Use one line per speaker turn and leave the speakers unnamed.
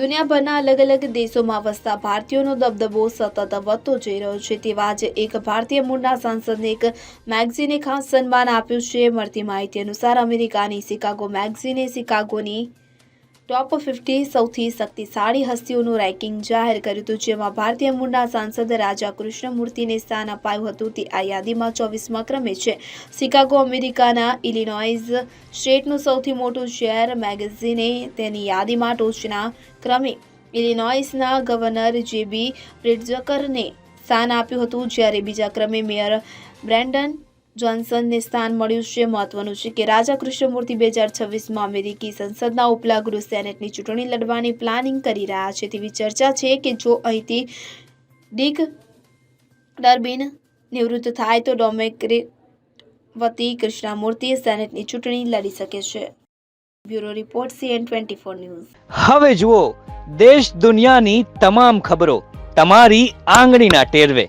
દુનિયાભરના અલગ અલગ દેશોમાં વસતા ભારતીયોનો દબદબો સતત વધતો જઈ રહ્યો છે. તેવા જ એક ભારતીય મૂળના સાંસદને એક મેગઝીને ખાસ સન્માન આપ્યું છે. મળતી માહિતી અનુસાર અમેરિકાની શિકાગો મેગઝીને શિકાગોની ટોપ ફિફ્ટી સૌથી શક્તિશાળી હસ્તીઓનું રેન્કિંગ જાહેર કર્યું હતું, જેમાં ભારતીય મૂળના સાંસદ રાજા કૃષ્ણમૂર્તિને સ્થાન અપાયું હતું. તે આ યાદીમાં ચોવીસમાં ક્રમે છે. શિકાગો, અમેરિકાના ઇલિનોઇઝ સ્ટેટનું સૌથી મોટું શહેર મેગેઝીને તેની યાદીમાં ટોચના ક્રમે ઇલિનોઇસના ગવર્નર જેબી પ્રિટ્ઝકરને સ્થાન આપ્યું હતું, જ્યારે બીજા ક્રમે મેયર બ્રેન્ડન જોન્સનને સ્થાન મળ્યું છે, મહત્વનું છે કે રાજા કૃષ્ણમૂર્તિ બે હજાર છવ્વીસમાં અમેરિકી સંસદના ઉપલા ગૃહ સેનેટની ચૂંટણી લડવાની પ્લાનિંગ કરી રહ્યા છે. તેવી ચર્ચા છે કે જો અહીંથી ડિક ડર્બિન નિવૃત્ત થાય તો ડોમેક્રેટ વતી કૃષ્ણમૂર્તિ સેનેટની ચૂંટણી લડી શકે છે. Bureau report C N twenty four news.
હવે જુઓ, દેશ દુનિયાની તમામ ખબરો તમારી આંગળીના ટેરવે.